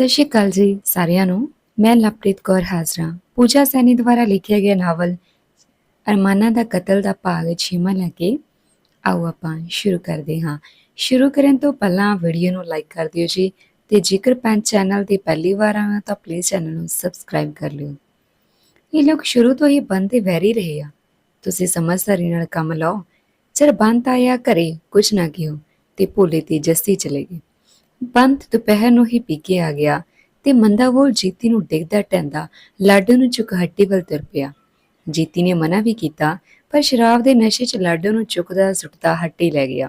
ਸਤਿ ਸ਼੍ਰੀ ਅਕਾਲ ਜੀ ਸਾਰਿਆਂ ਨੂੰ। ਮੈਂ ਲਵਪ੍ਰੀਤ ਕੌਰ ਹਾਜ਼ਰਾਂ। ਪੂਜਾ ਸੈਣੀ ਦੁਆਰਾ ਲਿਖਿਆ ਗਿਆ ਨਾਵਲ ਅਰਮਾਨਾ ਦਾ ਕਤਲ ਦਾ ਭਾਗ ਛੇਵਾਂ ਲੈ ਕੇ ਆਓ ਆਪਾਂ ਸ਼ੁਰੂ ਕਰਦੇ ਹਾਂ। ਸ਼ੁਰੂ ਕਰਨ ਤੋਂ ਪਹਿਲਾਂ ਵੀਡੀਓ ਨੂੰ ਲਾਈਕ ਕਰ ਦਿਓ ਜੀ ਤੇ ਜੇਕਰ ਪੈਨ ਚੈਨਲ ਤੇ ਪਹਿਲੀ ਵਾਰ ਆਏ ਤਾਂ ਪਲੀਜ਼ ਚੈਨਲ ਨੂੰ ਸਬਸਕ੍ਰਾਈਬ ਕਰ ਲਿਓ। ਇਹ ਲੋਕ ਸ਼ੁਰੂ ਤੋਂ ਹੀ ਬੰਦ ਤੇ ਵੈਰੀ ਰਹੇ ਆ। ਤੁਸੀਂ ਸਮਝਦਾਰੀ ਨਾਲ ਕੰਮ ਲਓ। ਚਰ ਬੰਦ ਆਇਆ ਘਰੇ ਕੁਝ ਨਾ ਕਿਓ ਤੇ ਭੋਲੇ ਤੇ ਜੱਸੀ ਚਲੇ ਗਏ। ਬੰਤ ਦੁਪਹਿਰ ਨੂੰ ਹੀ ਪੀ ਆ ਗਿਆ ਤੇ ਮੰਦਾਵੋਲ ਜੀਤੀ ਨੂੰ ਡਿੱਗਦਾ ਟੈਂਦਾ ਲਾਡੋ ਨੂੰ ਚੁੱਕ ਹੱਟੀ ਵੱਲ ਤੁਰ ਪਿਆ। ਜੀਤੀ ਨੇ ਮਨਾ ਵੀ ਕੀਤਾ, ਪਰ ਸ਼ਰਾਬ ਦੇ ਨਸ਼ੇ 'ਚ ਲਾਡੋ ਨੂੰ ਚੁੱਕਦਾ ਸੁੱਟਦਾ ਹੱਟੀ ਲੈ ਗਿਆ।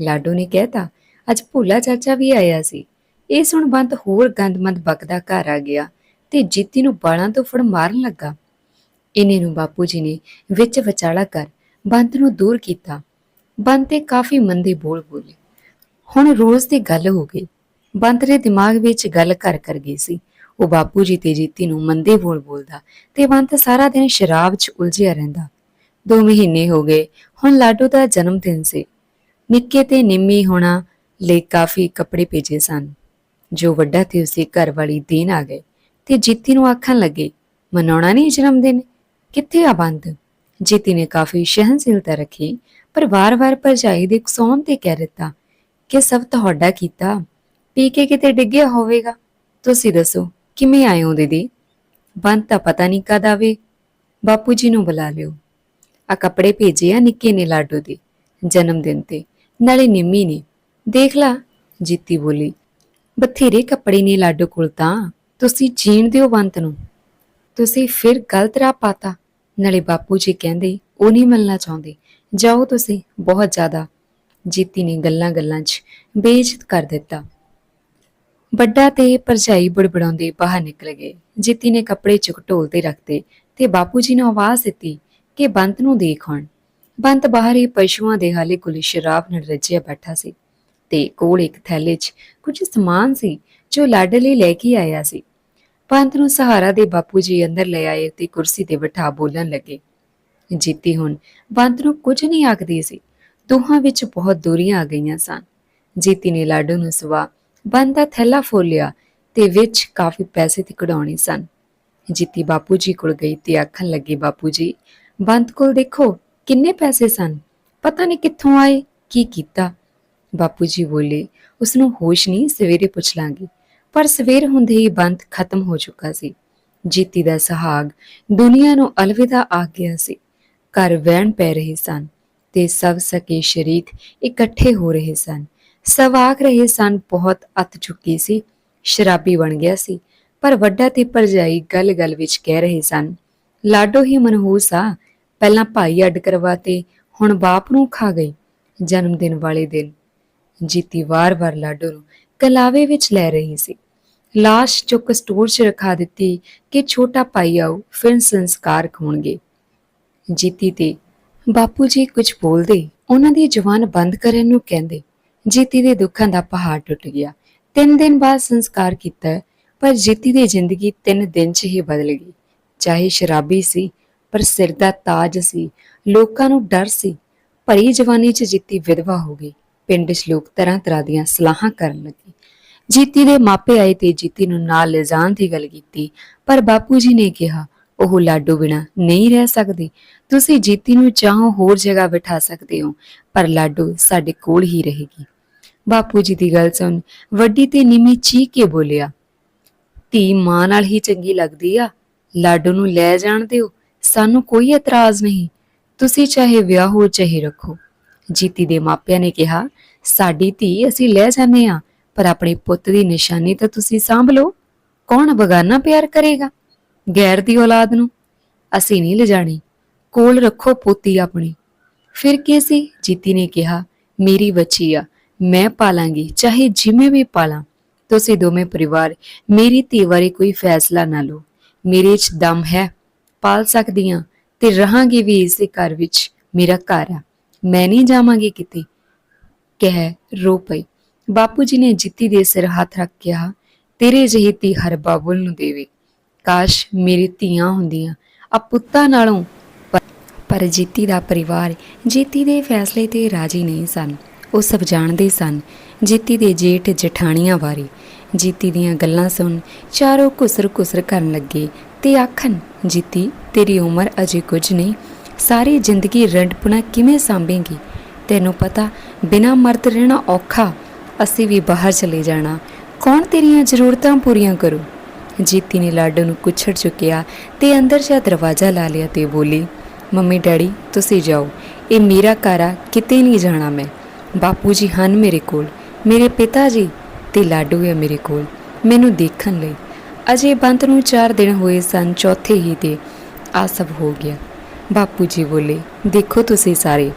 ਲਾਡੋ ਨੇ ਕਹਿਤਾ, ਅੱਜ ਭੋਲਾ ਚਾਚਾ ਵੀ ਆਇਆ ਸੀ। ਇਹ ਸੁਣ ਬੰਤ ਹੋਰ ਗੰਦਮੰਦ ਬਕਦਾ ਘਰ ਆ ਗਿਆ ਤੇ ਜੀਤੀ ਨੂੰ ਬਾਲਾਂ ਤੋਂ ਫੜ ਮਾਰਨ ਲੱਗਾ। ਇਹਨੇ ਨੂੰ ਬਾਪੂ ਜੀ ਨੇ ਵਿੱਚ ਵਿਚਾਲਾ ਕਰ ਬੰਤ ਨੂੰ ਦੂਰ ਕੀਤਾ। ਬੰਤ ਤੇ ਕਾਫੀ ਮੰਦੇ ਬੋਲ ਬੋਲੇ। ਹੁਣ ਰੋਜ਼ ਦੀ ਗੱਲ ਹੋ ਗਈ। ਬੰਤ ਦੇ ਦਿਮਾਗ ਵਿੱਚ ਗੱਲ ਕਰ ਕਰ ਗਈ ਸੀ। ਉਹ ਬਾਪੂ ਜੀ ਤੇ ਜੀਤੀ ਨੂੰ ਮੰਦੇ ਬੋਲ ਬੋਲਦਾ ਤੇ ਬੰਤ ਸਾਰਾ ਦਿਨ ਸ਼ਰਾਬ 'ਚ ਉਲਝਿਆ ਰਹਿੰਦਾ। ਦੋ ਮਹੀਨੇ ਹੋ ਗਏ, ਹੁਣ ਲਾਡੋ ਦਾ ਜਨਮ ਦਿਨ ਸੀ। ਨਿੱਕੇ ਤੇ ਨਿੰਮੀ ਹੋਣਾ ਲਈ ਕਾਫੀ ਕੱਪੜੇ ਭੇਜੇ ਸਨ। ਜੋ ਵੱਡਾ ਤੇ ਉਸੇ ਘਰ ਵਾਲੀ ਦੇਣ ਆ ਗਏ ਤੇ ਜੀਤੀ ਨੂੰ ਆਖਣ ਲੱਗੇ, ਮਨਾਉਣਾ ਨਹੀਂ ਜਨਮ ਦਿਨ? ਕਿੱਥੇ ਆ ਬੰਦ? ਜੀਤੀ ਨੇ ਕਾਫੀ ਸਹਿਨਸ਼ੀਲਤਾ ਰੱਖੀ, ਪਰ ਵਾਰ-ਵਾਰ ਭਰਜਾਈ ਦੇ ਕਸੌਨ ਤੇ ਕਹਿ ਦਿੱਤਾ ਕਿ ਸਭ ਤੁਹਾਡਾ ਕੀਤਾ। ਪੀ ਕੇ ਕਿਤੇ ਡਿੱਗਿਆ ਹੋਵੇਗਾ। ਤੁਸੀਂ ਦੱਸੋ, ਕਿਵੇਂ ਆਏ ਹੋ ਦੀਦੀ? ਬੰਦ ਤਾਂ ਪਤਾ ਨਹੀਂ ਕਦ ਆਵੇ। ਬਾਪੂ ਜੀ ਨੂੰ ਬੁਲਾ ਲਿਓ। ਆ ਕੱਪੜੇ ਭੇਜੇ ਆ ਨਿੱਕੇ ਨੇ ਲਾਡੋ ਦੇ ਜਨਮ ਦਿਨ ਤੇ। ਨਾਲੇ ਨਿੰਮੀ ਨੇ। ਦੇਖ ਲਾ, ਜੀਤੀ ਬੋਲੀ। ਬਥੇਰੇ ਕੱਪੜੇ ਨੇ ਲਾਡੋ ਕੋਲ ਤਾਂ। ਤੁਸੀਂ ਜੀਣ ਦਿਓ ਬੰਤ ਨੂੰ। ਤੁਸੀਂ ਫਿਰ ਗਲਤ ਰਾਹ ਪਾਤਾ। ਨਾਲੇ ਬਾਪੂ ਜੀ ਕਹਿੰਦੇ, ਉਹ ਨਹੀਂ ਮਿਲਣਾ ਚਾਹੁੰਦੇ। ਜਾਓ ਤੁਸੀਂ, ਬਹੁਤ ਜ਼ਿਆਦਾ। ਜੀਤੀ ਨੇ ਗੱਲਾਂ ਗੱਲਾਂ 'ਚ ਬੇਇੱਜ਼ਤ ਕਰ ਦਿੱਤਾ। ਵੱਡਾ ਤੇ ਭਰਜਾਈ ਬੜਬੜਾਉਂਦੇ ਬਾਹਰ ਨਿਕਲ ਗਏ। ਜੀਤੀ ਨੇ ਕੱਪੜੇ ਚੁੱਕ ਢੋਲ ਤੇ ਰੱਖਤੇ ਤੇ ਬਾਪੂ ਜੀ ਨੂੰ ਆਵਾਜ਼ ਦਿੱਤੀ ਕਿ ਬੰਤ ਨੂੰ ਦੇਖ ਆਉਣ। ਬੰਤ ਬਾਹਰ ਹੀ ਪਸ਼ੂਆਂ ਦੇ ਹਾਲੇ ਕੁਲੀ ਸ਼ਰਾਬ ਨਾਲ ਰੱਜਿਆ ਬੈਠਾ ਸੀ ਤੇ ਕੋਲ ਇੱਕ ਥੈਲੇ 'ਚ ਕੁਝ ਸਮਾਨ ਸੀ ਜੋ ਲਾਡ ਲਈ ਲੈ ਕੇ ਆਇਆ ਸੀ। ਪੰਤ ਨੂੰ ਸਹਾਰਾ ਦੇ ਬਾਪੂ ਜੀ ਅੰਦਰ ਲੈ ਆਏ ਤੇ ਕੁਰਸੀ ਤੇ ਬਿਠਾ ਬੋਲਣ ਲੱਗੇ। ਜੀਤੀ ਹੁਣ ਬੰਤ ਨੂੰ ਕੁਝ ਨਹੀਂ ਆਖਦੀ ਸੀ। ਦੋਹਾਂ ਵਿੱਚ ਬਹੁਤ ਦੂਰੀਆਂ ਆ ਗਈਆਂ ਸਨ। ਜੀਤੀ ਨੇ ਲਾਡੋ ਨੂੰ ਸਵਾ ਬੰਦ ਦਾ ਥੈਲਾ ਫੋਲਿਆ ਤੇ ਵਿੱਚ ਕਾਫੀ ਪੈਸੇ ਤੇ ਕਢਾਉਣੇ ਸਨ। ਜੀਤੀ ਬਾਪੂ ਜੀ ਕੋਲ ਗਈ ਤੇ ਆਖਣ ਲੱਗੀ ਬਾਪੂ ਜੀ ਬੰਦ ਕੋਲ ਦੇਖੋ, ਕਿੰਨੇ ਪੈਸੇ ਸਨ? ਪਤਾ ਨਹੀਂ ਕਿੱਥੋਂ ਆਏ, ਕੀ ਕੀਤਾ? ਬਾਪੂ ਜੀ ਬੋਲੇ ਉਸ ਨੂੰ ਹੋਸ਼ ਨਹੀਂ, ਸਵੇਰੇ ਪੁੱਛ ਲਾਂਗੇ। ਪਰ ਸਵੇਰ ਹੁੰਦੇ ਹੀ ਬੰਦ ਖਤਮ ਹੋ ਚੁੱਕਾ ਸੀ। ਜੀਤੀ ਦਾ ਸੁਹਾਗ ਦੁਨੀਆ ਨੂੰ ਅਲਵਿਦਾ ਆ ਗਿਆ ਸੀ। ਘਰ ਵਹਿਣ ਪੈ ਰਹੇ ਸਨ। ਤੇ ਸਭ ਸਕੇ ਸ਼ਰੀਕ ਇਕੱਠੇ ਹੋ ਰਹੇ ਸਨ। ਸਭ ਆਖ ਰਹੇ ਸਨ, ਬਹੁਤ ਅੱਤ ਚੁੱਕੀ ਸੀ, ਸ਼ਰਾਬੀ ਬਣ ਗਿਆ ਸੀ। ਪਰ ਵੱਡਾ ਤੇ ਭਰਜਾਈ ਗੱਲ-ਗੱਲ ਵਿੱਚ ਕਹਿ ਰਹੇ ਸਨ, ਲਾਡੋ ਹੀ ਮਨਹੂਸ ਆ, ਪਹਿਲਾਂ ਭਾਈ ਅੱਡ ਕਰਵਾਤੇ ਹੁਣ ਬਾਪ ਨੂੰ ਖਾ ਗਈ, ਜਨਮ ਦਿਨ ਵਾਲੇ ਦਿਨ। ਜੀਤੀ ਵਾਰ-ਵਾਰ ਲਾਡੋ ਨੂੰ ਕਲਾਵੇ ਵਿੱਚ ਲੈ ਰਹੀ ਸੀ। ਲਾਸ਼ ਚੁੱਕ ਸਟੋਰ 'ਚ ਰਖਾ ਦਿੱਤੀ ਕਿ ਛੋਟਾ ਭਾਈ ਆਉ ਫਿਰ ਸੰਸਕਾਰ ਹੋਣਗੇ ਜੀਤੀ ਤੇ ਬਾਪੂ ਜੀ ਕੁਝ ਬੋਲਦੇ, ਉਹਨਾਂ ਦੀ ਜ਼ੁਬਾਨ ਬੰਦ ਕਰਨ ਨੂੰ ਕਹਿੰਦੇ, ਜੀਤੀ ਦੇ ਦੁੱਖਾਂ ਦਾ ਪਹਾੜ ਟੁੱਟ ਗਿਆ। ਤਿੰਨ ਦਿਨ ਬਾਅਦ ਸੰਸਕਾਰ ਕੀਤਾ, ਪਰ ਜੀਤੀ ਦੀ ਜ਼ਿੰਦਗੀ ਤਿੰਨ ਦਿਨ 'ਚ ਹੀ ਬਦਲ ਗਈ। ਚਾਹੇ ਸ਼ਰਾਬੀ ਸੀ, ਪਰ ਸਿਰ ਦਾ ਤਾਜ ਸੀ, ਲੋਕਾਂ ਨੂੰ ਡਰ ਸੀ, ਭਰੀ ਜਵਾਨੀ 'ਚ ਜੀਤੀ ਵਿਧਵਾ ਹੋ ਗਈ। ਪਿੰਡ 'ਚ ਲੋਕ ਤਰ੍ਹਾਂ ਤਰ੍ਹਾਂ ਦੀਆਂ ਸਲਾਹਾਂ ਕਰਨ ਲੱਗੇ। ਜੀਤੀ ਦੇ ਮਾਪੇ ਆਏ ਤੇ ਜੀਤੀ ਨੂੰ ਨਾਲ ਲਿਜਾਣ ਦੀ ਗੱਲ ਕੀਤੀ, ਪਰ ਬਾਪੂ ਜੀ ਨੇ ਕਿਹਾ ਉਹ ਲਾਡੂ ਬਿਨਾ ਨਹੀਂ ਰਹਿ ਸਕਦੀ। ਤੁਸੀਂ ਜੀਤੀ ਨੂੰ ਚਾਹੋ ਹੋਰ ਜਗ੍ਹਾ ਬਿਠਾ ਸਕਦੇ ਹੋ, ਪਰ ਲਾਡੂ ਸਾਡੇ ਕੋਲ ਹੀ ਰਹੇਗੀ। ਬਾਪੂ ਜੀ ਦੀ ਗੱਲ ਸੁਣ, ਵੱਡੀ ਤੇ ਨਿਮੀ ਚੀਕ ਕੇ ਬੋਲਿਆ, ਧੀ ਮਾਂ ਨਾਲ ਹੀ ਚੰਗੀ ਲੱਗਦੀ ਆ, ਲਾਡੂ ਨੂੰ ਲੈ ਜਾਣ ਦਿਓ, ਸਾਨੂੰ ਕੋਈ ਇਤਰਾਜ਼ ਨਹੀਂ। ਤੁਸੀਂ ਚਾਹੇ ਵਿਆਹ ਹੋ, ਚਾਹੇ ਰੱਖੋ। ਜੀਤੀ ਦੇ ਮਾਪਿਆਂ ਨੇ ਕਿਹਾ, ਸਾਡੀ ਧੀ ਅਸੀਂ ਲੈ ਜਾਂਦੇ ਆ ਪਰ ਆਪਣੇ ਪੁੱਤ ਦੀ ਨਿਸ਼ਾਨੀ ਤਾਂ ਤੁਸੀਂ ਸਾਂਭ ਲਓ। ਕੌਣ ਬਗਾਨਾ ਪਿਆਰ ਕਰੇਗਾ? ਗੈਰ ਦੀ ਔਲਾਦ ਨੂੰ? ਅਸੀਂ ਨਹੀਂ ਲਿਜਾਣੀ। ਕੋਲ ਰੱਖੋ ਪੋਤੀ ਆਪਣੀ। ਫਿਰ ਕੀ ਸੀ? ਜੀਤੀ ਨੇ ਕਿਹਾ, ਮੇਰੀ ਬੱਚੀ ਆ, ਮੈਂ ਪਾਲਾਂਗੀ, ਚਾਹੇ ਜਿਵੇਂ ਵੀ ਪਾਲਾਂ। ਤੁਸੀਂ ਦੋਵੇਂ ਪਰਿਵਾਰ, ਮੇਰੀ ਧੀ ਬਾਰੇ ਕੋਈ ਫੈਸਲਾ ਨਾ ਲਓ। ਮੇਰੇ 'ਚ ਦਮ ਹੈ, ਪਾਲ ਸਕਦੀ ਸਕਦੀਆਂ ਤੇ ਰਹਾਂਗੀ ਵੀ ਇਸੇ ਘਰ ਵਿੱਚ, ਮੇਰਾ ਘਰ ਆ। ਮੈਂ ਨਹੀਂ ਜਾਵਾਂਗੀ ਕਿਤੇ। ਕਹਿ ਰੋ ਪਈ। ਬਾਪੂ ਜੀ ਨੇ ਜਿੱਤੀ ਦੇ ਸਿਰ ਹੱਥ ਰੱਖ ਕਿਹਾ, ਤੇਰੇ ਜਿਹੀ ਧੀ ਹਰ ਬਾਬੁਲ ਨੂੰ ਦੇਵੇ। ਕਾਸ਼ ਮੇਰੀ ਧੀਆਂ ਹੁੰਦੀਆਂ। ਆ ਪੁੱਤਾਂ ਨਾਲੋਂ ਪਰ- ਜੀਤੀ ਦਾ ਪਰਿਵਾਰ, ਜੀਤੀ ਦੇ ਫੈਸਲੇ ਤੇ ਰਾਜੀ ਨਹੀਂ ਸਨ। ਉਹ ਸਭ ਜਾਣਦੇ ਸਨ। ਜੀਤੀ ਦੇ ਜੇਠ ਜਠਾਣੀਆਂ ਬਾਰੇ। ਜੀਤੀ ਦੀਆਂ ਗੱਲਾਂ ਸੁਣ ਚਾਰੋਂ ਕੁਸਰ ਕੁਸਰ ਕਰਨ ਲੱਗੇ ਤੇ ਆਖਣ, ਜੀਤੀ, ਤੇਰੀ ਉਮਰ ਅਜੇ ਕੁਝ ਨਹੀਂ। ਸਾਰੀ ਜ਼ਿੰਦਗੀ ਰੰਡਪੁਣਾ ਕਿਵੇਂ ਸਾਂਭੇਂਗੀ? ਤੈਨੂੰ ਪਤਾ, ਬਿਨਾਂ ਮਰਦ ਰਹਿਣਾ ਔਖਾ। ਅਸੀਂ ਵੀ ਬਾਹਰ ਚਲੇ ਜਾਣਾ। ਕੌਣ ਤੇਰੀਆਂ ਜ਼ਰੂਰਤਾਂ ਪੂਰੀਆਂ ਕਰੂ? ਜੀਤੀ ਨੇ ਲਾਡੋ ਨੂੰ ਕੁੱਛੜ ਚੁੱਕਿਆ ਤੇ ਅੰਦਰ ਜਾ ਦਰਵਾਜ਼ਾ ਲਾ ਲਿਆ ਤੇ ਬੋਲੀ, ਮੰਮੀ, ਡੈਡੀ, ਤੁਸੀਂ ਜਾਓ। ਇਹ ਮੇਰਾ ਘਰ ਆ, ਕਿਤੇ ਨਹੀਂ ਜਾਣਾ ਮੈਂ। ਬਾਪੂ ਜੀ ਹਨ ਮੇਰੇ ਕੋਲ। ਮੇਰੇ ਪਿਤਾ ਜੀ ਤੇ ਲਾਡੂ ਹੈ ਮੇਰੇ ਕੋਲ, ਮੈਨੂੰ ਦੇਖਣ ਲਈ। ਅਜੇ ਬੰਤ ਨੂੰ 4 ਦਿਨ ਹੋਏ ਸਨ, ਚੌਥੇ ਹੀ ਤੇ ਆ ਸਭ ਹੋ ਗਿਆ। ਬਾਪੂ ਜੀ ਬੋਲੇ, ਦੇਖੋ ਤੁਸੀਂ ਸਾਰੇ,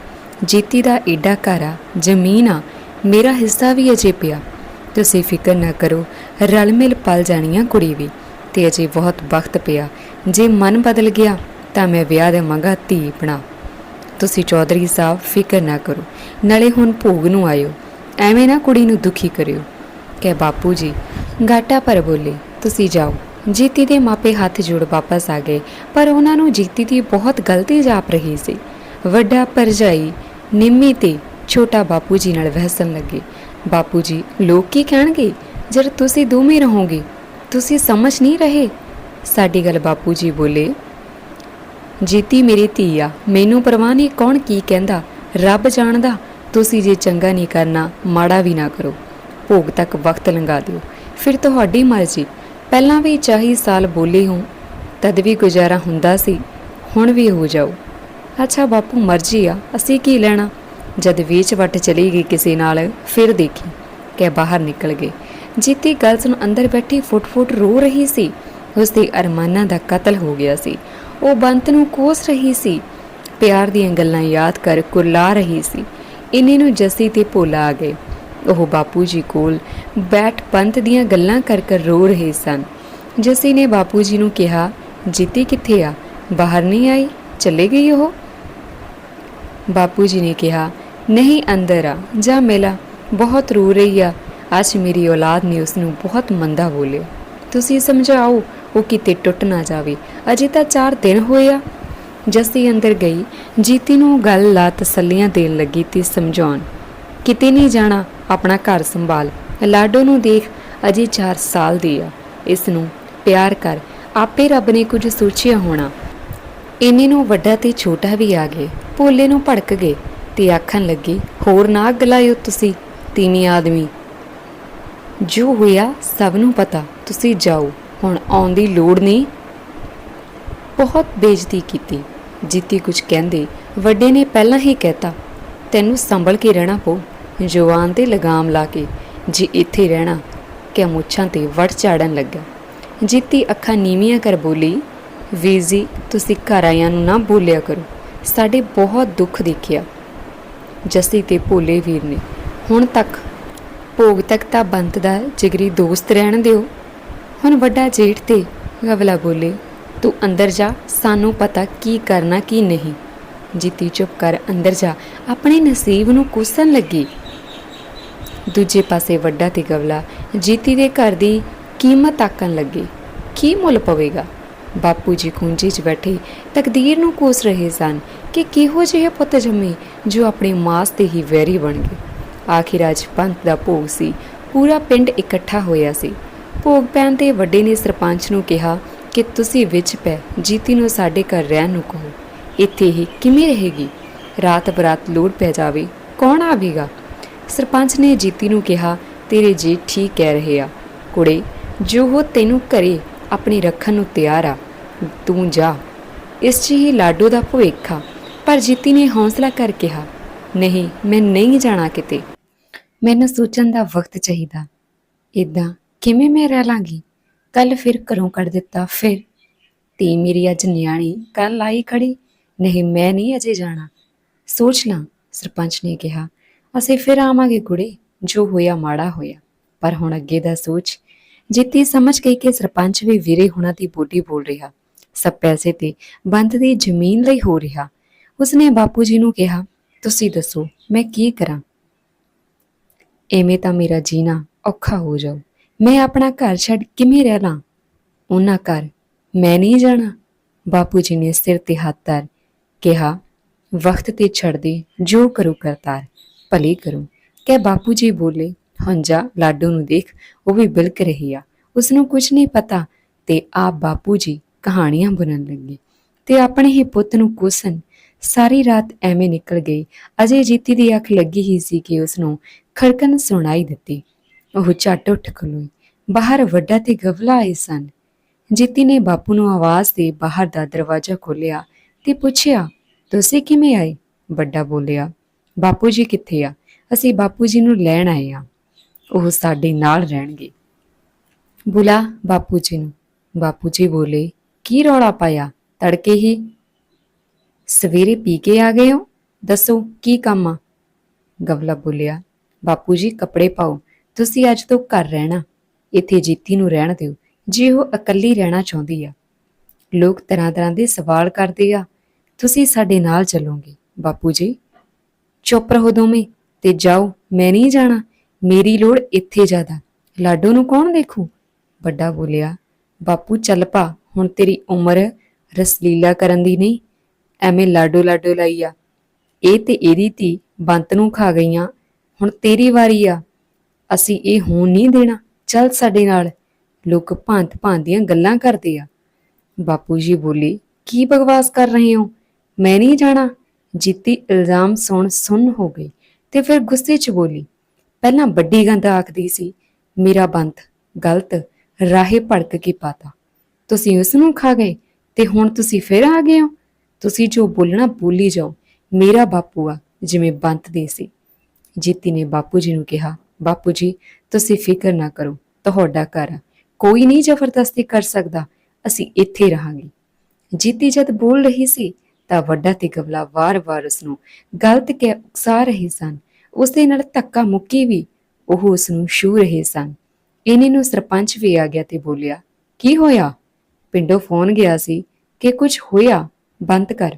ਜੀਤੀ ਦਾ ਏਡਾ ਘਰ ਆ, ਜ਼ਮੀਨ ਆ, ਮੇਰਾ ਹਿੱਸਾ ਵੀ ਅਜੇ ਪਿਆ। ਤੁਸੀਂ ਫਿਕਰ ਨਾ ਕਰੋ ਰਲ ਮਿਲ ਪਲ ਜਾਣੀਆਂ ਕੁੜੀ ਵੀ। ਤੇ ਅਜੇ ਬਹੁਤ ਵਕਤ ਪਿਆ। ਜੇ ਮਨ ਬਦਲ ਗਿਆ, ਤਾਂ ਮੈਂ ਵਿਆਹ ਦੇ ਮੰਗਾ ਧੀ ਬਣਾ। ਤੁਸੀਂ ਚੌਧਰੀ ਸਾਹਿਬ, ਫਿਕਰ ਨਾ ਕਰੋ। ਨਾਲੇ ਹੁਣ ਭੋਗ ਨੂੰ ਆਇਓ। ਐਵੇਂ ਨਾ ਕੁੜੀ ਨੂੰ ਦੁਖੀ ਕਰਿਓ। ਕਹਿ ਬਾਪੂ ਜੀ, ਗਾਟਾ ਪਰ ਬੋਲੇ, ਤੁਸੀਂ ਜਾਓ। ਜੀਤੀ ਦੇ ਮਾਪੇ ਹੱਥ ਜੋੜ ਵਾਪਸ ਆ ਗਏ, ਪਰ ਉਹਨਾਂ ਨੂੰ ਜੀਤੀ ਦੀ ਬਹੁਤ ਗਲਤੀ ਜਾਪ ਰਹੀ ਸੀ। ਵੱਡਾ ਪਰਜਾਈ ਨਿੰਮੀ ਤੇ ਛੋਟਾ ਬਾਪੂ ਜੀ ਨਾਲ ਵਹਿਸਣ ਲੱਗੇ। ਬਾਪੂ ਜੀ, ਲੋਕ ਕੀ ਕਹਿਣਗੇ? ਜਦ ਤੁਸੀਂ ਦੋਵੇਂ ਰਹੋਗੇ, ਤੁਸੀਂ ਸਮਝ ਨਹੀਂ ਰਹੇ? ਸਾਡੀ ਗੱਲ ਬਾਪੂ ਜੀ ਬੋਲੇ, ਜੀਤੀ ਮੇਰੀ ਧੀ ਆ, ਮੈਨੂੰ ਪਰਵਾਹ ਨਹੀਂ ਕੌਣ ਕੀ ਕਹਿੰਦਾ, ਰੱਬ ਜਾਣਦਾ, ਤੁਸੀਂ ਜੇ ਚੰਗਾ ਨਹੀਂ ਕਰਨਾ, ਮਾੜਾ ਵੀ ਨਾ ਕਰੋ। ਭੋਗ ਤੱਕ ਵਕਤ ਲੰਘਾ ਦਿਓ। ਫਿਰ ਤੁਹਾਡੀ ਮਰਜ਼ੀ, ਪਹਿਲਾਂ ਵੀ ਚਾਹੀ ਸਾਲ ਬੋਲੇ ਹੋ ਤਦ ਵੀ ਗੁਜ਼ਾਰਾ ਹੁੰਦਾ ਸੀ, ਹੁਣ ਵੀ ਹੋ ਜਾਓ। ਅੱਛਾ ਬਾਪੂ, ਮਰਜ਼ੀ ਆ, ਅਸੀਂ ਕੀ ਲੈਣਾ? ਜਦ ਵੇਚ ਵੱਟ ਚਲੀ ਗਈ ਕਿਸੇ ਨਾਲ, ਫਿਰ ਦੇਖੀ ਕਿ ਬਾਹਰ ਨਿਕਲ ਗਏ। ਜੀਤੀ ਗੱਲ ਨੂੰ ਅੰਦਰ ਬੈਠੀ ਫੁੱਟ-ਫੁੱਟ ਰੋ ਰਹੀ ਸੀ। ਉਸ ਦੇ ਅਰਮਾਨਾਂ ਦਾ ਕਤਲ ਹੋ ਗਿਆ ਸੀ। ਉਹ ਬੰਤ ਨੂੰ ਕੋਸ ਰਹੀ ਸੀ। ਪਿਆਰ ਦੀਆਂ ਗੱਲਾਂ ਯਾਦ ਕਰ ਕੁਰਲਾ ਰਹੀ ਸੀ। ਇੰਨੇ ਨੂੰ ਜੱਸੀ ਤੇ ਭੋਲਾ ਆ ਗਏ। ਉਹ ਬਾਪੂ ਜੀ ਕੋਲ ਬੈਠ ਪੰਤ ਦੀਆਂ ਗੱਲਾਂ ਕਰ ਕਰ ਰੋ ਰਹੇ ਸਨ। ਜੱਸੀ ਨੇ ਬਾਪੂ ਜੀ ਨੂੰ ਕਿਹਾ, ਜੀਤੀ ਕਿੱਥੇ ਆ? ਬਾਹਰ ਨਹੀਂ ਆਈ? ਚਲੇ ਗਈ ਉਹ? ਬਾਪੂ ਜੀ ਨੇ ਕਿਹਾ ਨਹੀਂ ਅੰਦਰ ਆ, ਜਾ ਮਿਲਾ। ਬਹੁਤ ਰੋ ਰਹੀ ਆ। ਅੱਜ ਮੇਰੀ ਔਲਾਦ ਨੇ ਉਸ ਨੂੰ ਬਹੁਤ ਮੰਦਾ ਬੋਲਿਆ। ਤੁਸੀਂ ਸਮਝਾਓ, ਉਹ ਕਿਤੇ ਟੁੱਟ ਨਾ ਜਾਵੇ। ਅਜੇ ਤਾਂ 4 ਦਿਨ ਹੋਏ ਆ। ਜੱਸੀ ਅੰਦਰ ਗਈ। ਜੀਤੀ ਨੂੰ ਗੱਲ ਲਾ ਤਸੱਲੀਆਂ ਦੇਣ ਲੱਗੀ ਤੇ ਸਮਝਾਉਣ, ਕਿਤੇ ਨਹੀਂ ਜਾਣਾ, ਆਪਣਾ ਘਰ ਸੰਭਾਲ। ਲਾਡੋ ਨੂੰ ਦੇਖ, ਅਜੇ 4 ਸਾਲ ਦੀ ਆ। ਇਸ ਨੂੰ ਪਿਆਰ ਕਰ। ਆਪੇ ਰੱਬ ਨੇ ਕੁਝ ਸੋਚਿਆ ਹੋਣਾ। ਇੰਨੇ ਨੂੰ ਵੱਡਾ ਤੇ ਛੋਟਾ ਵੀ ਆ ਗਏ। ਭੋਲੇ ਨੂੰ ਭੜਕ ਗਏ। ਤੇ ਆਖਣ ਲੱਗੇ, ਹੋਰ ਨਾ ਅੱਗ ਲਾਇਓ ਤੁਸੀਂ, ਤੀਵੀਂ ਆਦਮੀ। ਜੋ ਹੋਇਆ ਸਭ ਨੂੰ ਪਤਾ, ਤੁਸੀਂ ਜਾਓ, ਹੁਣ ਆਉਣ ਦੀ ਲੋੜ ਨਹੀਂ? ਬਹੁਤ ਬੇਇੱਜ਼ਤੀ ਕੀਤੀ। ਜੀਤੀ ਕੁਝ ਕਹਿੰਦੇ, ਵੱਡੇ ਨੇ ਪਹਿਲਾਂ ਹੀ ਕਹਿਤਾ, ਤੈਨੂੰ ਸੰਭਲ ਕੇ ਰਹਿਣਾ ਪਊ। ਜਵਾਨ ਤੇ ਲਗਾਮ ਲਾ ਕੇ ਜੇ ਇੱਥੇ ਰਹਿਣਾ ਕਿ ਮੁੱਛਾਂ ਤੇ ਵੜ ਝਾੜਨ ਲੱਗਾ? ਜੀਤੀ ਅੱਖਾਂ ਨੀਵੀਆਂ ਕਰ ਬੋਲੀ, ਵੀਰ ਜੀ, ਤੁਸੀਂ ਘਰ ਆਇਆਂ ਨੂੰ ਨਾ ਬੋਲਿਆ ਕਰੋ। ਸਾਡੇ ਬਹੁਤ ਦੁੱਖ ਦੇਖਿਆ। ਜੱਸੀ ਤੇ ਭੋਲੇ ਵੀਰ ਨੇ। ਹੁਣ ਤੱਕ ਭੋਗ ਤੱਕ ਤਾਂ ਬੰਤ ਦਾ ਜਿਗਰੀ ਦੋਸਤ ਰਹਿਣ ਦਿਓ। ਹੁਣ ਵੱਡਾ ਜੇਠ ਤੇ ਗਵਲਾ ਬੋਲੇ, ਤੂੰ ਅੰਦਰ ਜਾ, ਸਾਨੂੰ ਪਤਾ ਕੀ ਕਰਨਾ, ਕੀ ਨਹੀਂ। ਜੀਤੀ ਚੁੱਪ ਕਰ ਅੰਦਰ ਜਾ, ਆਪਣੇ ਨਸੀਬ ਨੂੰ ਕੋਸਣ ਲੱਗੀ। ਦੂਜੇ ਪਾਸੇ ਵੱਡਾ ਤੇ ਗਵਲਾ ਜੀਤੀ ਦੇ ਘਰ ਦੀ ਕੀਮਤ ਆਕਣ ਲੱਗੇ, ਕੀ ਮੁੱਲ ਪਵੇਗਾ? ਬਾਪੂ ਜੀ ਖੁੰਝੀ 'ਚ ਬੈਠੇ ਤਕਦੀਰ ਨੂੰ ਕੋਸ ਰਹੇ ਸਨ। ਕਿ ਕਿਹੋ ਜਿਹੇ ਪੁੱਤ ਜੰਮੇ ਜੋ ਆਪਣੇ ਮਾਸ ਤੇ ਹੀ ਵੈਰੀ ਬਣ ਗਏ। ਆਖਿਰ ਅੱਜ ਪੰਥ ਦਾ ਭੋਗ ਸੀ। ਪੂਰਾ ਪਿੰਡ ਇਕੱਠਾ ਹੋਇਆ ਸੀ। ਭੋਗ ਪੈਣ ਤੇ ਵੱਡੇ ਨੇ ਸਰਪੰਚ ਨੂੰ ਕਿਹਾ ਕਿ ਤੁਸੀਂ ਵਿੱਚ ਪੈ, ਜੀਤੀ ਨੂੰ ਸਾਡੇ ਘਰ ਰਹਿਣ ਨੂੰ ਕਹੋ। ਇੱਥੇ ਹੀ ਕਿਵੇਂ ਰਹੇਗੀ? ਰਾਤ ਬਰਾਤ ਲੋੜ ਪੈ ਜਾਵੇ, ਕੌਣ ਆਵੇਗਾ? ਸਰਪੰਚ ਨੇ ਜੀਤੀ ਨੂੰ ਕਿਹਾ, ਤੇਰੇ ਜੀ ਠੀਕ ਕਹਿ ਰਹੇ ਆ। ਕੁੜੇ, ਜੋ ਉਹ ਤੈਨੂੰ ਘਰੇ ਆਪਣੀ ਰੱਖਣ ਨੂੰ ਤਿਆਰ ਆ, ਤੂੰ ਜਾ। ਇਸ 'ਚ ਹੀ ਲਾਡੋ ਦਾ ਭਵਿੱਖ ਆ। ਪਰ ਜੀਤੀ ਨੇ ਹੌਸਲਾ ਕਰ ਕਿਹਾ, ਨਹੀਂ, ਮੈਂ ਨਹੀਂ ਜਾਣਾ ਕਿਤੇ। ਮੈਨੂੰ ਸੋਚਣ ਦਾ ਵਕਤ ਚਾਹੀਦਾ। ਇਦਾਂ ਕਿਵੇਂ ਮੈਂ ਰਹਿ ਲਾਂਗੀ? ਕੱਲ ਫਿਰ ਘਰੋਂ ਕੱਢ ਦਿੱਤਾ, ਫਿਰ? ਤੇ ਮੇਰੀ ਅੱਜ ਨਿਆਣੀ, ਕੱਲ ਆਈ ਖੜੀ। ਨਹੀਂ, ਮੈਂ ਨਹੀਂ ਅਜੇ ਜਾਣਾ। ਸੋਚ ਲਾਂ, ਸਰਪੰਚ ਨੇ ਕਿਹਾ। ਅਸੀਂ ਫਿਰ ਆਵਾਂਗੇ ਕੁੜੇ, ਜੋ ਹੋਇਆ ਮਾੜਾ ਹੋਇਆ। ਪਰ ਹੁਣ ਅੱਗੇ ਦਾ ਸੋਚ। ਜਿੱਤੀ ਸਮਝ ਗਈ ਕਿ ਸਰਪੰਚ ਵੀ ਵੀਰੇ ਹੁਣਾਂ ਦੀ ਬੋਲੀ ਬੋਲ ਰਿਹਾ। ਸਭ ਪੈਸੇ ਤੇ ਬੰਦ ਦੀ ਜ਼ਮੀਨ ਲਈ ਹੋ ਰਿਹਾ। ਉਸਨੇ ਬਾਪੂ ਜੀ ਨੂੰ ਕਿਹਾ, ਤੁਸੀਂ ਦੱਸੋ, ਮੈਂ ਕੀ ਕਰਾਂ? ਐਵੇਂ ਤਾਂ ਮੇਰਾ ਜੀਣਾ ਔਖਾ ਹੋ ਜਾਊ ਮੈਂ ਆਪਣਾ ਘਰ ਛੱਡ ਕਿਵੇਂ ਰਹਿ ਲਾਂ? ਉਹਨਾਂ ਘਰ ਮੈਂ ਨਹੀਂ ਜਾਣਾ ਬਾਪੂ ਜੀ ਨੇ ਸਿਰ ਤੇ ਹੱਥ ਧਰ ਕਿਹਾ। ਵਕਤ ਤੇ ਛੱਡ ਦੇ, ਜੋ ਕਰੂ ਕਰਤਾਰ, ਭਲੇ ਕਰੂੰ। ਕਹਿ ਬਾਪੂ ਜੀ ਬੋਲੇ, ਹੁਣ ਜਾ, ਲਾਡੂ ਨੂੰ ਦੇਖ, ਉਹ ਵੀ ਬਿਲਕ ਰਹੀ ਆ। ਉਸ ਨੂੰ ਕੁਝ ਨਹੀਂ ਪਤਾ ਤੇ ਆਪ ਬਾਪੂ ਜੀ ਕਹਾਣੀਆਂ ਬੁਣਨ ਲੱਗੇ ਤੇ ਆਪਣੇ ਹੀ ਪੁੱਤ ਨੂੰ ਕੋਸਣ ਸਾਰੀ ਰਾਤ ਐਵੇਂ ਨਿਕਲ ਗਈ। ਅਜੇ ਜੀਤੀ ਦੀ ਅੱਖ ਲੱਗੀ ਹੀ ਸੀ ਕਿ ਉਸ ਨੂੰ ਖੜਕਣ ਸੁਣਾਈ ਦਿੱਤੀ। ਉਹ ਝੱਟ ਉੱਠ ਖਲੋਈ। ਬਾਹਰ ਵੱਡਾ ਤੇ ਗਵਲਾ ਆਏ ਸਨ। ਜੀਤੀ ਨੇ ਬਾਪੂ ਨੂੰ ਆਵਾਜ਼ ਦੇ ਬਾਹਰ ਦਾ ਦਰਵਾਜ਼ਾ ਖੋਲ੍ਹਿਆ ਤੇ ਪੁੱਛਿਆ, ਤੁਸੀਂ ਕਿਵੇਂ ਆਏ? ਵੱਡਾ ਬੋਲਿਆ, ਬਾਪੂ ਜੀ ਕਿੱਥੇ ਆ? ਅਸੀਂ ਬਾਪੂ ਜੀ ਨੂੰ ਲੈਣ ਆਏ ਆ। ਉਹ ਸਾਡੇ ਨਾਲ ਰਹਿਣਗੇ। ਬੁਲਾ ਬਾਪੂ ਜੀ ਨੂੰ। ਬਾਪੂ ਜੀ ਬੋਲੇ, ਕੀ ਰੌਲਾ ਪਾਇਆ? ਤੜਕੇ ਹੀ ਸਵੇਰੇ ਪੀ ਕੇ ਆ ਗਏ ਹੋ? ਦੱਸੋ, ਕੀ ਕੰਮ ਆ? ਗਵਲਾ ਬੋਲਿਆ, ਬਾਪੂ ਜੀ, ਕੱਪੜੇ ਪਾਓ, ਤੁਸੀਂ ਅੱਜ ਤੋਂ ਘਰ ਰਹਿਣਾ। ਇੱਥੇ ਜੀਤੀ ਨੂੰ ਰਹਿਣ ਦਿਓ, ਜੇ ਉਹ ਇਕੱਲੀ ਰਹਿਣਾ ਚਾਹੁੰਦੀ ਆ। ਲੋਕ ਤਰ੍ਹਾਂ ਤਰ੍ਹਾਂ ਦੇ ਸਵਾਲ ਕਰਦੇ ਆ। ਤੁਸੀਂ ਸਾਡੇ ਨਾਲ ਚੱਲੋਗੇ, ਬਾਪੂ ਜੀ। ਚੁੱਪ ਰਹੋ ਦੋਵੇਂ, ਤੇ ਜਾਓ, ਮੈਂ ਨਹੀਂ ਜਾਣਾ, ਮੇਰੀ ਲੋੜ ਇੱਥੇ ਜ਼ਿਆਦਾ। ਲਾਡੋ ਨੂੰ ਕੌਣ ਦੇਖੂ? ਵੱਡਾ ਬੋਲਿਆ, ਬਾਪੂ ਚੱਲ ਪਾ, ਹੁਣ ਤੇਰੀ ਉਮਰ ਰਸਲੀਲਾ ਕਰਨ ਦੀ ਨਹੀਂ। ਐਵੇਂ ਲਾਡੋ ਲਾਡੋ ਲਈ ਆ। ਇਹ ਤੇ ਇਹਦੀ ਧੀ ਬੰਤ ਨੂੰ ਖਾ ਗਈਆਂ। ਹੁਣ ਤੇਰੀ ਵਾਰੀ ਆ। ਅਸੀਂ ਇਹ ਹੋਣ ਨਹੀਂ ਦੇਣਾ। ਚੱਲ ਸਾਡੇ ਨਾਲ। ਲੋਕ ਭਾਂਤ ਭਾਂਤ ਦੀਆਂ ਗੱਲਾਂ ਕਰਦੇ ਆ। ਬਾਪੂ ਜੀ ਬੋਲੇ, ਕੀ ਬਗਵਾਸ ਕਰ ਰਹੇ ਹੋ? ਮੈਂ ਨਹੀਂ ਜਾਣਾ। ਜਿੱਤੀ ਇਲਜ਼ਾਮ ਸੁਣ ਸੁਣ ਹੋ ਗਈ ਤੇ ਫਿਰ ਗੁੱਸੇ 'ਚ ਬੋਲੀ, ਪਹਿਲਾਂ ਵੱਡੀ ਗੰਦ ਆਖਦੀ ਸੀ, ਮੇਰਾ ਬੰਤ ਗਲਤ ਰਾਹੇ ਭੜਕ ਕੇ ਪਾਤਾ। ਤੁਸੀਂ ਉਸ ਨੂੰ ਖਾ ਗਏ ਤੇ ਹੁਣ ਤੁਸੀਂ ਫਿਰ ਆ ਗਏ ਹੋ? ਤੁਸੀਂ ਜੋ ਬੋਲਣਾ ਬੋਲੀ ਜਾਓ। ਮੇਰਾ ਬਾਪੂ ਆ, ਜਿਵੇਂ ਬੰਤ ਦੇ ਸੀ। ਜੀਤੀ ਨੇ ਬਾਪੂ ਜੀ ਨੂੰ ਕਿਹਾ, ਬਾਪੂ ਜੀ, ਤੁਸੀਂ ਫਿਕਰ ਨਾ ਕਰੋ, ਤੁਹਾਡਾ ਘਰ ਆ। ਕੋਈ ਨਹੀਂ ਜ਼ਬਰਦਸਤੀ ਕਰ ਸਕਦਾ, ਅਸੀਂ ਇੱਥੇ ਰਹਾਂਗੇ। ਜੀਤੀ ਜਦ ਬੋਲ ਰਹੀ ਸੀ, ਤਾਂ ਵੱਡਾ ਤੇ ਗਵਲਾ ਵਾਰ-ਵਾਰ ਉਸ ਨੂੰ ਗਲਤ ਕੇ ਉਕਸਾ ਰਹੇ ਸਨ। ਉਸ ਦੇ ਨਾਲ ਧੱਕਾ ਮੁੱਕੀ ਵੀ ਉਹ ਉਸ ਨੂੰ ਛੂ ਰਹੇ ਸਨ। ਇਹਨੇ ਨੂੰ ਸਰਪੰਚ ਵੀ ਆ ਗਿਆ ਤੇ ਬੋਲਿਆ, ਕੀ ਹੋਇਆ? ਪਿੰਡੋਂ ਫੋਨ ਗਿਆ ਸੀ ਕਿ ਕੁਝ ਹੋਇਆ? ਬੰਦ ਕਰ।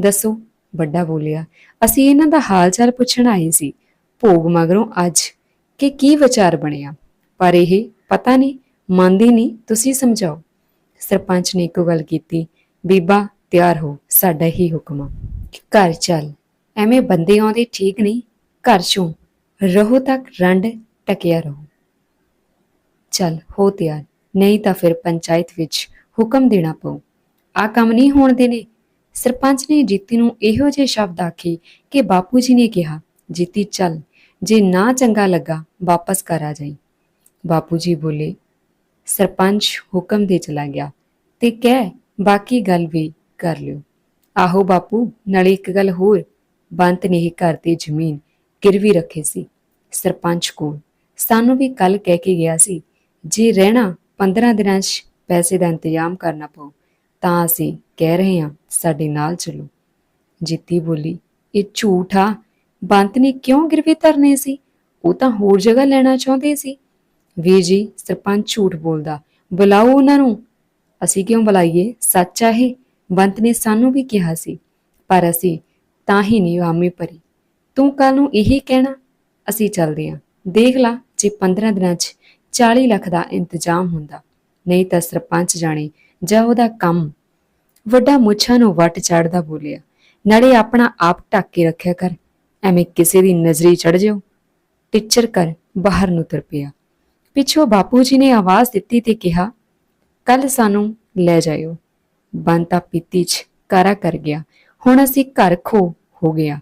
ਦੱਸੋ, ਵੱਡਾ ਬੋਲਿਆ, ਅਸੀਂ ਇਹਨਾਂ ਦਾ ਹਾਲ ਚਾਲ ਪੁੱਛਣ ਆਏ ਸੀ। ਭੋਗ ਮਗਰੋਂ ਅੱਜ ਕਿ ਕੀ ਵਿਚਾਰ ਬਣਿਆ? ਪਰ ਇਹ ਪਤਾ ਨਹੀਂ, ਮੰਨਦੀ ਨਹੀਂ, ਤੁਸੀਂ ਸਮਝਾਓ। ਸਰਪੰਚ ਨੇ ਇੱਕੋ ਗੱਲ ਕੀਤੀ, ਬੀਬਾ, ਤਿਆਰ ਹੋ, ਸਾਡਾ ਹੀ ਹੁਕਮ ਆ। ਘਰ ਚੱਲ, ਐਵੇਂ ਬੰਦੇ ਆਉਂਦੇ ਠੀਕ ਨਹੀਂ, ਘਰ ਚੋਂ ਰਹੋ ਤੱਕ ਰੰਡ ਟਕਿਆ ਰਹੋ। ਚੱਲ, ਹੋ ਤਿਆਰ, ਨਹੀਂ ਤਾਂ ਫਿਰ ਪੰਚਾਇਤ ਵਿੱਚ ਹੁਕਮ ਦੇਣਾ ਪਊ। ਆ ਕੰਮ ਨਹੀਂ ਹੋਣ ਦੇਣੇ। ਸਰਪੰਚ ਨੇ ਜੀਤੀ ਨੂੰ ਇਹੋ ਜਿਹੇ ਸ਼ਬਦ ਆਖੇ ਕਿ ਬਾਪੂ ਜੀ ਨੇ ਕਿਹਾ, ਜੀਤੀ, ਚੱਲ, ਜੇ ਨਾ ਚੰਗਾ ਲੱਗਾ, ਵਾਪਸ ਕਰ ਆ ਜਾਈ। ਬਾਪੂ ਜੀ ਬੋਲੇ, ਸਰਪੰਚ ਹੁਕਮ ਦੇ ਚਲਾ ਗਿਆ ਤੇ ਕਹਿ, ਬਾਕੀ ਗੱਲ ਵੀ ਕਰ ਲਿਓ। ਆਹੋ ਬਾਪੂ, ਨਾਲੇ ਇੱਕ ਗੱਲ ਹੋਰ, ਬੰਤ ਨੇ ਹੀ ਘਰ ਦੀ ਜ਼ਮੀਨ ਗਿਰਵੀ ਰੱਖੀ ਸੀ, ਸਰਪੰਚ ਕੋਲ। ਸਾਨੂੰ ਵੀ ਕੱਲ ਕਹਿ ਕੇ ਗਿਆ ਸੀ, ਜੇ ਰਹਿਣਾ 15 ਦਿਨਾਂ 'ਚ ਪੈਸੇ ਦਾ ਇੰਤਜ਼ਾਮ ਕਰਨਾ ਪਊ। ਤਾਂ ਅਸੀਂ ਕਹਿ ਰਹੇ ਹਾਂ, ਸਾਡੇ ਨਾਲ ਚਲੋ। ਜੀਤੀ ਬੋਲੀ, ਇਹ ਝੂਠ ਆ। ਬੰਤ ਨੇ ਕਿਉਂ ਗਿਰਵੀ ਧਰਨੇ ਸੀ? ਉਹ ਤਾਂ ਹੋਰ ਜਗ੍ਹਾ ਲੈਣਾ ਚਾਹੁੰਦੇ ਸੀ। ਵੀਰ ਜੀ, ਸਰਪੰਚ ਝੂਠ ਬੋਲਦਾ, ਬੁਲਾਓ ਉਹਨਾਂ ਨੂੰ। ਅਸੀਂ ਕਿਉਂ ਬੁਲਾਈਏ? ਸੱਚ ਆ ਇਹ। ਬੰਤ ਨੇ ਸਾਨੂੰ ਵੀ ਕਿਹਾ ਸੀ, ਪਰ ਅਸੀਂ ਤਾਂ ਹੀ ਨਹੀਂ ਆਮੀ ਭਰੀ। ਤੂੰ ਕੱਲ ਨੂੰ ਇਹੀ ਕਹਿਣਾ? ਅਸੀਂ ਚੱਲਦੇ ਆਂ ਦੇਖ ਲਾ, ਜੇ 15 ਦਿਨਾਂ 'ਚ 40 ਲੱਖ ਦਾ ਇੰਤਜ਼ਾਮ ਹੁੰਦਾ, ਨਹੀਂ ਤਾਂ ਸਰਪੰਚ ਜਾਣੇ ਜਾਂ ਉਹਦਾ ਕੰਮ ਵੱਡਾ ਮੁੱਛਾਂ ਨੂੰ ਵੱਟ ਚੜਦਾ ਬੋਲਿਆ, ਨਾਲੇ ਆਪਣਾ ਆਪ ਢੱਕ ਕੇ ਰੱਖਿਆ ਕਰ, ਐਵੇਂ ਕਿਸੇ ਦੀ ਨਜ਼ਰੀ ਚੜ ਜਾਓ। ਟਿੱਚਰ ਕਰ ਬਾਹਰ ਨੂੰ ਤੁਰ ਪਿਆ। ਪਿੱਛੋਂ ਬਾਪੂ ਜੀ ਨੇ ਆਵਾਜ਼ ਦਿੱਤੀ ਤੇ ਕਿਹਾ ਕੱਲ ਸਾਨੂੰ ਲੈ ਜਾਇਓ। ਬੰਤਾ ਪੀਤੀ ਚ ਕਾਰਾ ਕਰ ਗਿਆ। ਹੁਣ ਅਸੀਂ ਘਰ ਖੋ ਹੋ ਗਿਆ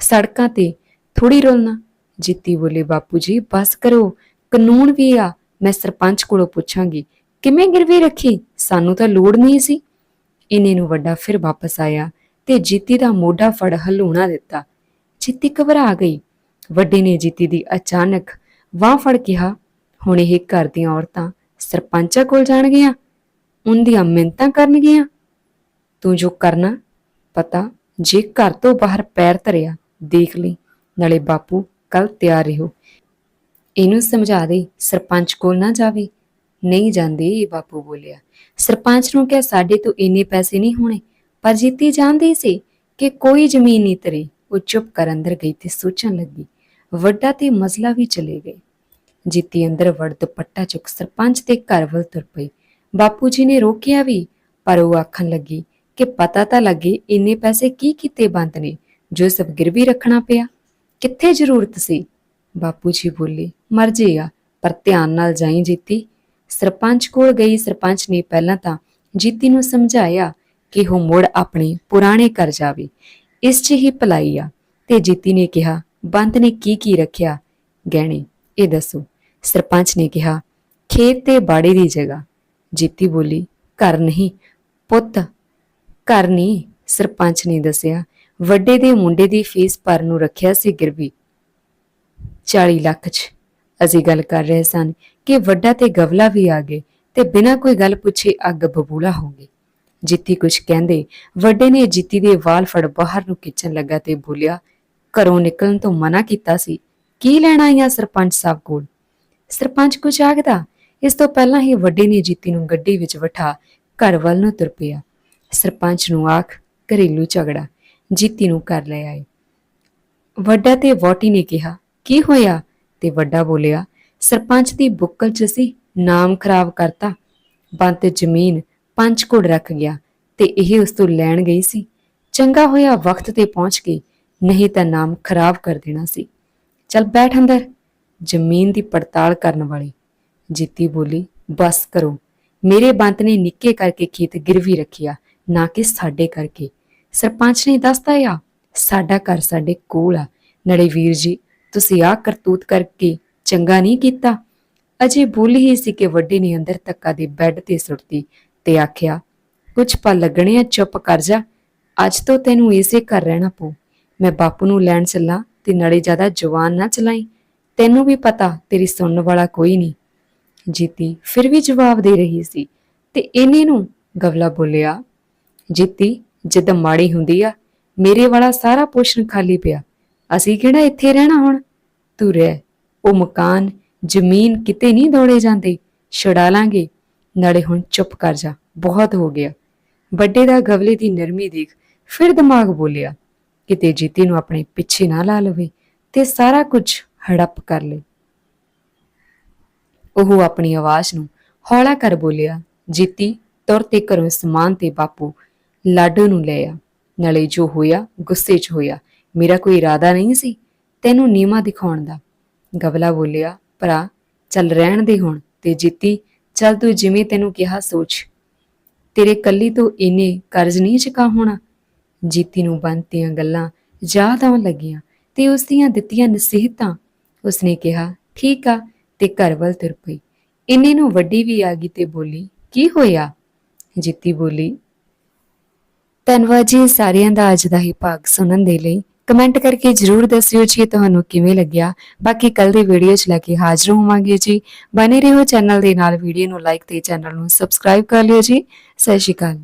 ਸੜਕਾਂ ਤੇ ਥੋੜੀ ਰੋਲਣਾ। ਜਿੱਤੀ ਬੋਲੇ, ਬਾਪੂ ਜੀ, ਬਸ ਕਰੋ। ਕਾਨੂੰਨ ਵੀ ਆ, ਮੈਂ ਸਰਪੰਚ ਕੋਲੋਂ ਪੁੱਛਾਂਗੀ। ਕਿਵੇਂ ਗਿਰਵੀ ਰੱਖੀ? ਸਾਨੂੰ ਤਾਂ ਲੋੜ ਨਹੀਂ ਸੀ। ਇਹਨੇ ਨੂੰ ਵੱਡਾ ਫਿਰ ਵਾਪਸ ਆਇਆ ਤੇ ਜੀਤੀ ਦਾ ਮੋਢਾ ਫੜ ਹਲੂਣਾ ਦਿੱਤਾ। ਜੀਤੀ ਘਬਰਾ ਗਈ। ਵੱਡੇ ਨੇ ਜੀਤੀ ਦੀ ਅਚਾਨਕ ਵਾਹ ਫੜ ਕਿਹਾ, ਹੁਣ ਇਹ ਘਰ ਦੀਆਂ ਔਰਤਾਂ ਸਰਪੰਚਾਂ ਕੋਲ ਜਾਣਗੀਆਂ? ਉਹਦੀਆਂ ਮਿੰਤਾਂ ਕਰਨਗੀਆਂ? ਤੂੰ ਜੋ ਕਰਨਾ, ਪਤਾ, ਜੇ ਘਰ ਤੋਂ ਬਾਹਰ ਪੈਰ ਧਰਿਆ, ਦੇਖ ਲਈ, ਨਾਲੇ ਬਾਪੂ ਕੱਲ ਤਿਆਰ ਰਹੋ। ਇਹਨੂੰ ਸਮਝਾ ਦੇ ਸਰਪੰਚ ਕੋਲ ਨਾ ਜਾਵੇ। ਨਹੀਂ ਜਾਂਦੀ, ਬਾਪੂ ਬੋਲਿਆ। ਸਰਪੰਚ ਨੂੰ ਕਿਹਾ, ਸਾਡੇ ਤੋਂ ਇੰਨੇ ਪੈਸੇ ਨਹੀਂ ਹੋਣੇ। ਪਰ ਜੀਤੀ ਜਾਣਦੀ ਸੀ ਕਿ ਕੋਈ ਜ਼ਮੀਨ ਨਹੀਂ ਤਰੇ। ਉਹ ਚੁੱਪ ਕਰ ਅੰਦਰ ਗਈ ਤੇ ਸੋਚਣ ਲੱਗੀ। ਵੱਡਾ ਤੇ ਮਸਲਾ ਵੀ ਚਲੇ ਗਏ। ਜੀਤੀ ਅੰਦਰ ਵੜ ਦੁਪੱਟਾ ਚੁੱਕ ਸਰਪੰਚ ਦੇ ਘਰ ਵੱਲ ਤੁਰ ਪਈ। ਬਾਪੂ ਜੀ ਨੇ ਰੋਕਿਆ ਵੀ, ਪਰ ਉਹ ਆਖਣ ਲੱਗੀ ਕਿ ਪਤਾ ਤਾਂ ਲੱਗੇ ਇੰਨੇ ਪੈਸੇ ਕੀ ਕੀਤੇ ਬੰਦ ਨੇ, ਜੋ ਸਭ ਗਿਰਵੀ ਰੱਖਣਾ ਪਿਆ। ਕਿੱਥੇ ਜ਼ਰੂਰਤ ਸੀ? ਬਾਪੂ ਜੀ ਬੋਲੇ, ਮਰ ਜੇਗਾ ਪਰ ਧਿਆਨ ਨਾਲ ਜਾਈ ਜੀਤੀ। ਸਰਪੰਚ ਕੋਲ ਗਈ, ਸਰਪੰਚ ਨੇ ਪਹਿਲਾਂ ਤਾਂ ਜੀਤੀ ਨੂੰ ਸਮਝਾਇਆ ਕਿ ਉਹ ਮੁੜ ਆਪਣੇ ਪੁਰਾਣੇ ਘਰ ਜਾਵੇ। ਇਸ 'ਚ ਹੀ ਭਲਾਈ ਆ ਤੇ ਜੀਤੀ ਨੇ ਕਿਹਾ, ਬੰਤ ਨੇ ਕੀ ਕੀ ਰੱਖਿਆ? ਗਹਿਣੇ, ਇਹ ਦੱਸੋ। ਸਰਪੰਚ ਨੇ ਕਿਹਾ, ਖੇਤ ਤੇ ਬਾੜੇ ਦੀ ਜਗ੍ਹਾ। ਜੀਤੀ ਬੋਲੀ, ਘਰ ਨਹੀਂ, ਪੁੱਤ, ਘਰ ਨਹੀਂ, ਸਰਪੰਚ ਨੇ ਦੱਸਿਆ। ਵੱਡੇ ਦੇ ਮੁੰਡੇ ਦੀ ਫੀਸ ਭਰਨ ਨੂੰ ਰੱਖਿਆ ਸੀ ਗਿਰਵੀ। 40 ਲੱਖ 'ਚ। ਅਸੀਂ ਗੱਲ ਕਰ ਰਹੇ ਸਨ ਕਿ ਵੱਡਾ ਤੇ ਗਵਲਾ ਵੀ ਆ ਗਏ ਤੇ ਬਿਨਾਂ ਕੋਈ ਗੱਲ ਪੁੱਛੇ ਅੱਗ ਬਬੂਲਾ ਹੋ ਗਈ। ਜਿੱਤੀ ਕੁਝ ਕਹਿੰਦੇ, ਵੱਡੇ ਨੇ ਜਿੱਤੀ ਦੇ ਵਾਲ ਫੜ ਬਾਹਰ ਨੂੰ ਖਿੱਚਣ ਲੱਗਾ ਤੇ ਬੋਲਿਆ, ਘਰੋਂ ਨਿਕਲਣ ਤੋਂ ਮਨਾ ਕੀਤਾ ਸੀ। ਕੀ ਲੈਣਾ ਆਈਆਂ ਸਰਪੰਚ ਸਾਹਿਬ ਕੋਲ? ਸਰਪੰਚ ਕੁਝ ਆਖਦਾ, ਇਸ ਤੋਂ ਪਹਿਲਾਂ ਹੀ ਵੱਡੇ ਨੇ ਜੀਤੀ ਨੂੰ ਗੱਡੀ ਵਿੱਚ ਬਿਠਾ ਘਰ ਵੱਲ ਨੂੰ ਤੁਰ ਪਿਆ। ਸਰਪੰਚ ਨੂੰ ਆਖ, ਘਰੇਲੂ ਝਗੜਾ, ਜੀਤੀ ਨੂੰ ਕਰ ਲੈ ਆਏ। ਵੱਡਾ ਤੇ ਵੋਟੀ ਨੇ ਕਿਹਾ, ਕੀ ਹੋਇਆ? ਤੇ ਵੱਡਾ ਬੋਲਿਆ, ਸਰਪੰਚ ਦੀ ਬੁੱਕਲ ਚ ਸੀ ਨਾਮ ਖਰਾਬ ਕਰਤਾ। ਬੰਤ ਜ਼ਮੀਨ ਪੰਜ ਘੁੜ ਰੱਖ ਗਿਆ ਤੇ ਇਹ ਉਸ ਤੋਂ ਲੈਣ ਗਈ ਸੀ। ਚੰਗਾ ਹੋਇਆ ਵਕਤ ਤੇ ਪਹੁੰਚ ਗਈ, ਨਹੀਂ ਤਾਂ ਨਾਮ ਖਰਾਬ ਕਰ ਦੇਣਾ ਸੀ। ਚਲ ਬੈਠ ਅੰਦਰ। ਜ਼ਮੀਨ ਦੀ ਪੜਤਾਲ ਕਰਨ ਵਾਲੀ ਜੀਤੀ ਬੋਲੀ, ਬਸ ਕਰੋ। ਮੇਰੇ ਬੰਤ ਨੇ ਨਿੱਕੇ ਕਰਕੇ ਖੇਤ ਗਿਰਵੀ ਰੱਖਿਆ, ਨਾ ਕਿ ਸਾਡੇ ਕਰਕੇ। ਸਰਪੰਚ ਨੇ ਦੱਸਤਾ ਆ, ਸਾਡਾ ਘਰ ਸਾਡੇ ਕੋਲ ਆ। ਨੜੇ ਵੀਰ ਜੀ ਤੁਸੀਂ ਆ ਕਰਤੂਤ ਕਰਕੇ ਚੰਗਾ ਨਹੀਂ ਕੀਤਾ। ਅਜੇ ਬੋਲੀ ਹੀ ਸੀ ਕਿ ਵੱਡੇ ਨੇ ਅੰਦਰ ਧੱਕਾ ਦੇ ਬੈੱਡ ਤੇ ਸੁੱਟਦੀ ਤੇ ਆਖਿਆ ਕੁਝ ਪਲ ਲੱਗਣੇ ਆ, ਚੁੱਪ ਕਰ ਜਾ। ਅੱਜ ਤੋਂ ਤੈਨੂੰ ਇਸੇ ਘਰ ਰਹਿਣਾ ਪਊ। ਮੈਂ ਬਾਪੂ ਨੂੰ ਲੈਣ ਚੱਲਾਂ ਤੇ ਨਾਲੇ ਜ਼ਿਆਦਾ ਜਵਾਨ ਨਾ ਚਲਾਈ। ਤੈਨੂੰ ਵੀ ਪਤਾ, ਤੇਰੀ ਸੁਣਨ ਵਾਲਾ ਕੋਈ ਨਹੀਂ। ਜੀਤੀ ਫਿਰ ਵੀ ਜਵਾਬ ਦੇ ਰਹੀ ਸੀ ਤੇ ਇਹਨੇ ਨੂੰ ਗਵਲਾ ਬੋਲਿਆ, ਜੀਤੀ, ਜਦ ਮਾੜੀ ਹੁੰਦੀ ਆ, ਮੇਰੇ ਵਾਲਾ ਸਾਰਾ ਪੋਸ਼ਣ ਖਾਲੀ ਪਿਆ। ਅਸੀਂ ਕਿਹੜਾ ਇੱਥੇ ਰਹਿਣਾ ਹੁਣ? ਤੂੰ ਰਹਿ। ਉਹ ਮਕਾਨ, ਜ਼ਮੀਨ ਕਿਤੇ ਨਹੀਂ ਦੌੜੇ ਜਾਂਦੇ। ਛੁਡਾ ਲਾਂਗੇ। ਨਾਲੇ ਹੁਣ ਚੁੱਪ ਕਰ ਜਾ। ਬਹੁਤ ਹੋ ਗਿਆ। ਵੱਡੇ ਦਾ ਗਵਲੇ ਦੀ ਨਰਮੀ ਦੇਖ ਫਿਰ ਦਿਮਾਗ ਬੋਲਿਆ, ਕਿਤੇ ਜੀਤੀ ਨੂੰ ਆਪਣੇ ਪਿੱਛੇ ਨਾ ਲਾ ਲਵੇ ਤੇ ਸਾਰਾ ਕੁਝ ਹੜੱਪ ਕਰ ਲੇ। ਉਹ ਆਪਣੀ ਆਵਾਜ਼ ਨੂੰ ਹੌਲਾ ਕਰ ਬੋਲਿਆ, ਜੀਤੀ, ਤੁਰ ਤੇ ਘਰੋਂ ਸਮਾਨ ਤੇ ਬਾਪੂ ਲਾਡੋ ਨੂੰ ਲੈ ਆ। ਨਾਲੇ ਜੋ ਹੋਇਆ, ਗੁੱਸੇ 'ਚ ਹੋਇਆ। ਮੇਰਾ ਕੋਈ ਇਰਾਦਾ ਨਹੀਂ ਸੀ ਤੈਨੂੰ ਨੀਮਾ ਦਿਖਾਉਣ ਦਾ। ਗਵਲਾ ਬੋਲਿਆ, ਭਰਾ, ਚੱਲ ਰਹਿਣ ਦੇ ਹੁਣ ਤੇ ਜੀਤੀ, ਚੱਲ ਤੂੰ ਜਿਵੇਂ ਤੈਨੂੰ ਕਿਹਾ ਸੋਚ। ਤੇਰੇ ਕੱਲੀ ਤੋਂ ਇਹਨੇ ਕਰਜ਼ ਨਹੀਂ ਚੁਕਾ ਹੋਣਾ। ਜੀਤੀ ਨੂੰ ਬੰਤੀਆਂ ਗੱਲਾਂ ਯਾਦ ਆਉਣ ਲੱਗੀਆਂ ਤੇ ਉਸ ਦੀਆਂ ਦਿੱਤੀਆਂ ਨਸੀਹਤਾਂ, ਉਸਨੇ ਕਿਹਾ, ਠੀਕ ਆ। ਤੇ ਘਰ ਵੱਲ ਤੁਰ ਪਈ। ਇੰਨੇ ਨੂੰ ਵੱਡੀ ਵੀ ਆ ਗਈ ਤੇ ਬੋਲੀ, ਕੀ ਹੋਇਆ? ਜੀਤੀ ਬੋਲੀ ਧੰਨਵਾਦ ਜੀ ਸਾਰਿਆਂ ਦਾ ਅੱਜ ਦਾ ਹੀ ਭਾਗ ਸੁਣਨ ਦੇ ਲਈ ਕਮੈਂਟ ਕਰਕੇ ਜਰੂਰ ਦੱਸਿਓ ਜੀ ਤੁਹਾਨੂੰ ਕਿਵੇਂ ਲੱਗਿਆ? ਬਾਕੀ ਕੱਲ ਦੀ ਵੀਡੀਓ 'ਚ ਲੈ ਕੇ ਹਾਜ਼ਰ ਹੋਵਾਂਗੇ ਜੀ। ਬਨੇ ਰਹੋ ਚੈਨਲ ਦੇ ਨਾਲ, ਵੀਡੀਓ ਨੂੰ ਲਾਈਕ ਤੇ ਚੈਨਲ ਨੂੰ ਸਬਸਕ੍ਰਾਈਬ ਕਰ ਲਿਓ ਜੀ। ਸਤਿ ਸ਼੍ਰੀ ਅਕਾਲ।